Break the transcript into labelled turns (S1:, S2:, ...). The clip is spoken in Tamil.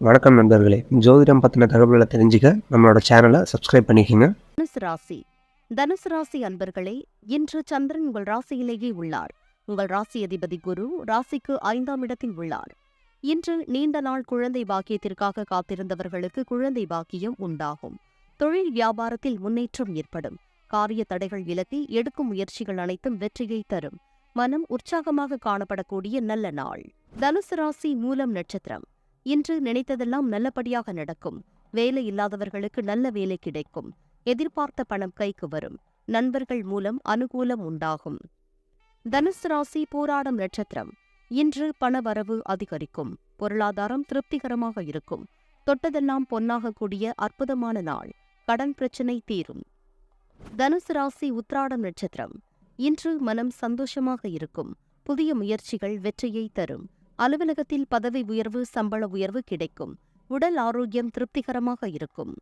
S1: வணக்கம் நண்பர்களே. ஜோதிடம் பற்றின தகவல்களை தெரிஞ்சுக்க நம்மளோட சேனலை சப்ஸ்கிரைப் பண்ணிக்கோங்க.
S2: தனுசு ராசி. தனுசு ராசி அன்பர்களே இன்று சந்திரன் உங்கள் ராசியிலேயே உள்ளார். உங்கள் ராசி அதிபதி குரு ராசிக்கு ஐந்தாம் இடத்தில் உள்ளார். இன்று நீண்ட நாள் குழந்தை பாக்கியத்திற்காக காத்திருந்தவர்களுக்கு குழந்தை பாக்கியம் உண்டாகும். தொழில் வியாபாரத்தில் முன்னேற்றம் ஏற்படும். காரிய தடைகள் விலக்கி எடுக்கும் முயற்சிகள் அனைத்தும் வெற்றியை தரும். மனம் உற்சாகமாக காணப்படக்கூடிய நல்ல நாள். தனுசு ராசி மூலம் நட்சத்திரம். இன்று நினைத்ததெல்லாம் நல்லபடியாக நடக்கும். வேலை இல்லாதவர்களுக்கு நல்ல வேலை கிடைக்கும். எதிர்பார்த்த பணம் கைக்கு வரும். நண்பர்கள் மூலம் அனுகூலம் உண்டாகும். தனுசு ராசி போராடும் நட்சத்திரம். இன்று பணவரவு அதிகரிக்கும். பொருளாதாரம் திருப்திகரமாக இருக்கும். தொட்டதெல்லாம் பொன்னாகக்கூடிய அற்புதமான நாள். கடன் பிரச்சினை தீரும். தனுசு ராசி உத்ராடம் நட்சத்திரம். இன்று மனம் சந்தோஷமாக இருக்கும். புதிய முயற்சிகள் வெற்றியை தரும். அலுவலகத்தில் பதவி உயர்வு சம்பள உயர்வு கிடைக்கும். உடல் ஆரோக்கியம் திருப்திகரமாக இருக்கும்.